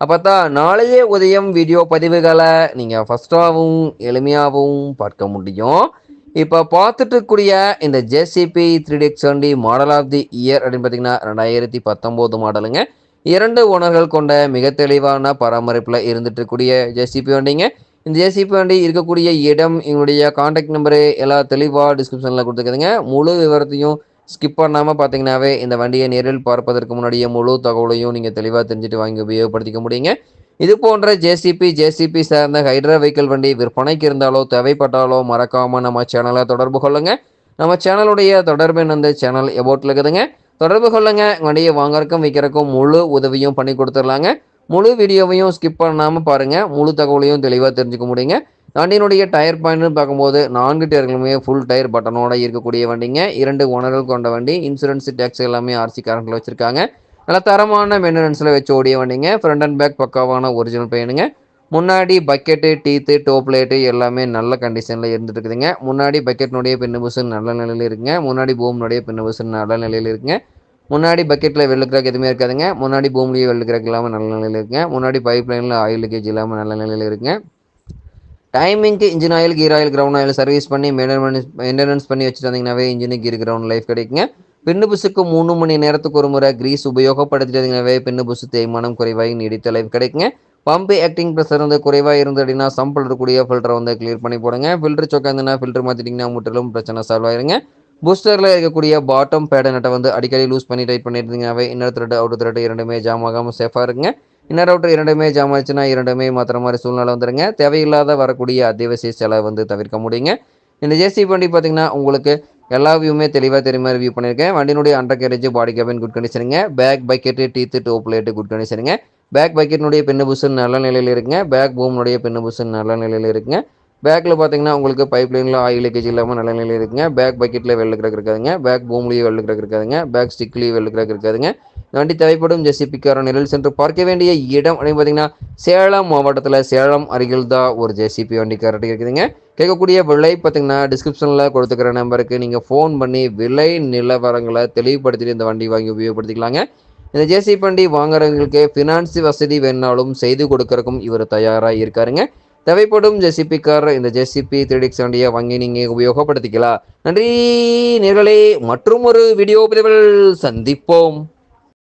அப்போ தான் நாளைய உதயம் வீடியோ பதிவுகளை நீங்கள் ஃபஸ்ட்டாகவும் எளிமையாகவும் பார்க்க முடியும். இப்போ பார்த்துட்டு இருக்கக்கூடிய இந்த ஜேசிபி த்ரீ டிஎக்ஸ் வண்டி மாடல் ஆஃப் தி இயர் அப்படின்னு பார்த்தீங்கன்னா ரெண்டாயிரத்தி பத்தொம்போது மாடலுங்க. இரண்டு ஓனர்கள் கொண்ட மிக தெளிவான பராமரிப்பில் இருந்துட்டு இருக்கக்கூடிய ஜேசிபி வண்டிங்க. இந்த ஜேசிபி வண்டி இருக்கக்கூடிய இடம் எங்களுடைய காண்டாக்ட் நம்பரு எல்லா தெளிவாக டிஸ்கிரிப்ஷனில் கொடுத்துருக்குதுங்க. முழு விவரத்தையும் ஸ்கிப் பண்ணாமல் பார்த்தீங்கன்னாவே இந்த வண்டியை நேரில் பார்ப்பதற்கு முன்னாடியே முழு தகவலையும் நீங்கள் தெளிவாக தெரிஞ்சுட்டு வாங்கி உபயோகப்படுத்திக்க முடியுங்க. இது போன்ற ஜேசிபி ஜேசிபி சார்ந்த ஹைட்ரா வெஹிக்கிள் வண்டி விற்பனைக்கு இருந்தாலோ தேவைப்பட்டாலோ மறக்காமல் நம்ம சேனலை தொடர்பு கொள்ளுங்கள் நம்ம சேனலுடைய தொடர்பு அந்த சேனல் எபோட்டில் இருக்குதுங்க. தொடர்பு கொள்ளுங்கள் வண்டியை வாங்கறக்கும் விற்கிறக்கும் முழு உதவியும் பண்ணி கொடுத்துடலாங்க. முழு வீடியோவையும் ஸ்கிப் பண்ணாமல் பாருங்கள் முழு தகவலையும் தெளிவாக தெரிஞ்சுக்க முடியுங்க. வண்டியினுடைய டயர் பாயிண்ட்னு பார்க்கும்போது நான்கு டயர்களுமே ஃபுல் டயர் பட்டனோட இருக்கக்கூடிய வண்டிங்க. இரண்டு ஓனர்கள் கொண்ட வண்டி. இன்சூரன்ஸ் டேக்ஸ் எல்லாமே ஆர்சி காரண்டில் வச்சுருக்காங்க. நல்ல தரமான மெயின்டெனன்ஸில் வச்சு ஓடிய வண்டிங்க. ஃப்ரண்ட் அண்ட் பேக் பக்காவான ஒரிஜினல் பெயினுங்க முன்னாடி பக்கெட்டு டீத்து டோப் லைட்டு எல்லாமே நல்ல கண்டிஷனில் இருந்துட்டு இருக்குதுங்க முன்னாடி பக்கெட்னுடைய பின்னு புசு நல்ல நிலையில் இருக்குங்க. முன்னாடி பூம்னுடைய பின்னு புசு நல்ல நிலையில் இருக்குங்க. முன்னாடி பக்கெட்டில் வெள்ளு கிராக் எதுவுமே இருக்காதுங்க. முன்னாடி பூம்லேயே வெள்ளு கிராக் இல்லாமல் நல்ல நிலையில் இருக்குங்க. முன்னாடி பைப் லைனில் ஆயில் லீக்கேஜ் இல்லாமல் நல்ல நிலையில் இருக்குங்க. டைமிங்க்கு engine oil gear oil ground oil service பண்ணி மெயின்டெனன்ஸ் மெயின்டெனன்ஸ் பண்ணி வச்சுட்டு வந்தீங்கன்னாவே இன்ஜினு கீர் கிரவுண்ட் லைஃப் கிடைக்குங்க. பின்னு புசுக்கு மூணு மணி நேரத்துக்கு ஒரு முறை கிரீஸ் உபயோகப்படுத்திட்டு வந்தீங்கன்னாவே பின்னு புசு தேய்மானம் குறைவாகி நீடித்த லைஃப் கிடைக்குங்க. பம்பு ஆக்டிங் ப்ரெஷர் வந்து குறைவாக இருந்து அப்படின்னா சம்பிள் இருக்கக்கூடிய ஃபில்டரை வந்து கிளியர் பண்ணி போடுங்க. ஃபில்டர் சொக்காந்துன்னா ஃபில்டர் மாற்றிட்டிங்கன்னா முற்றிலும் பிரச்சனை சால்வ் ஆயிருங்க. பூஸ்டரில் இருக்கக்கூடிய பாட்டம் பேட நட்டை வந்து அடிக்கடி லூஸ் பண்ணி டைட் பண்ணியிருந்தீங்கனாவே இன்னர் த்ரெட் அவுட் த்ரெட் இரண்டுமே ஜாம் ஆகாமல் சேஃபாக இருங்க. இன்னர் அவுட்டர் இரண்டுமே ஜாம் ஆச்சுன்னா இரண்டுமே மாத்திர மாதிரி சூழ்நிலை வந்துருங்க. தேவையில்லாத வரக்கூடிய அத்தியாவசிய செலவு வந்து தவிர்க்க முடியுங்க. இந்த ஜேசிபி வண்டி பார்த்தீங்கன்னா உங்களுக்கு எல்லா வியூமே தெளிவாக தெரியுமா ரிவ்யூ பண்ணியிருக்கேன் வண்டியினுடைய undercarriage body cabin good கண்டிஷனுங்க back bucket teeth dope light good கண்டிஷனுங்க பேக் பக்கெட்னுடைய பின்னு புஷன் நல்ல நிலையில் இருக்குங்க. பேக் பூம்னுடைய பின்னு புஷன் நல்ல நிலையில் இருக்குங்க. பேக்கில் பார்த்தீங்கன்னா உங்களுக்கு பைப் லைனில் ஆயில் லீக்கேஜ் இல்லாமல் நல்ல நிலையில் இருக்குங்க. பேக் பக்கெட்டில் வெள்ளு கிடக்கு இருக்காதுங்க. பேக் பூம்லேயும் வெள்ளு கிடக்கு இருக்காதுங்க. பேக் ஸ்டிக்லேயும் வெள்ளு கிடக்கு இருக்காதுங்க. வண்டி தேவைப்படும் ஜெசிபிக்கார நிழல் சென்று பார்க்க வேண்டிய இடம் அப்படின்னு பார்த்தீங்கன்னா சேலம் மாவட்டத்தில் சேலம் அருகில் தான் ஒரு ஜெசிபி வண்டி கரெக்டாக இருக்குதுங்க. கேட்கக்கூடிய விலை பார்த்தீங்கன்னா டிஸ்கிரிப்ஷனில் கொடுத்துக்கிற நம்பருக்கு நீங்கள் ஃபோன் பண்ணி விலை நிலவரங்களை தெளிவுபடுத்திட்டு இந்த வண்டி வாங்கி உபயோகப்படுத்திக்கலாங்க. இந்த ஜேசிபி வண்டி வாங்குறவங்களுக்கு ஃபினான்ஸ் வசதி வேணாலும் செய்து கொடுக்கறக்கும் இவர் தயாராக இருக்காருங்க. தேவைப்படும் ஜெசிபி கார் இந்த ஜெசிபி த்ரீடிக்ஸ் வண்டியை வாங்கி நீங்கள் உபயோகப்படுத்திக்கலாம். நன்றி நேர்களே. மற்றும் ஒரு வீடியோ பதிவில் சந்திப்போம்.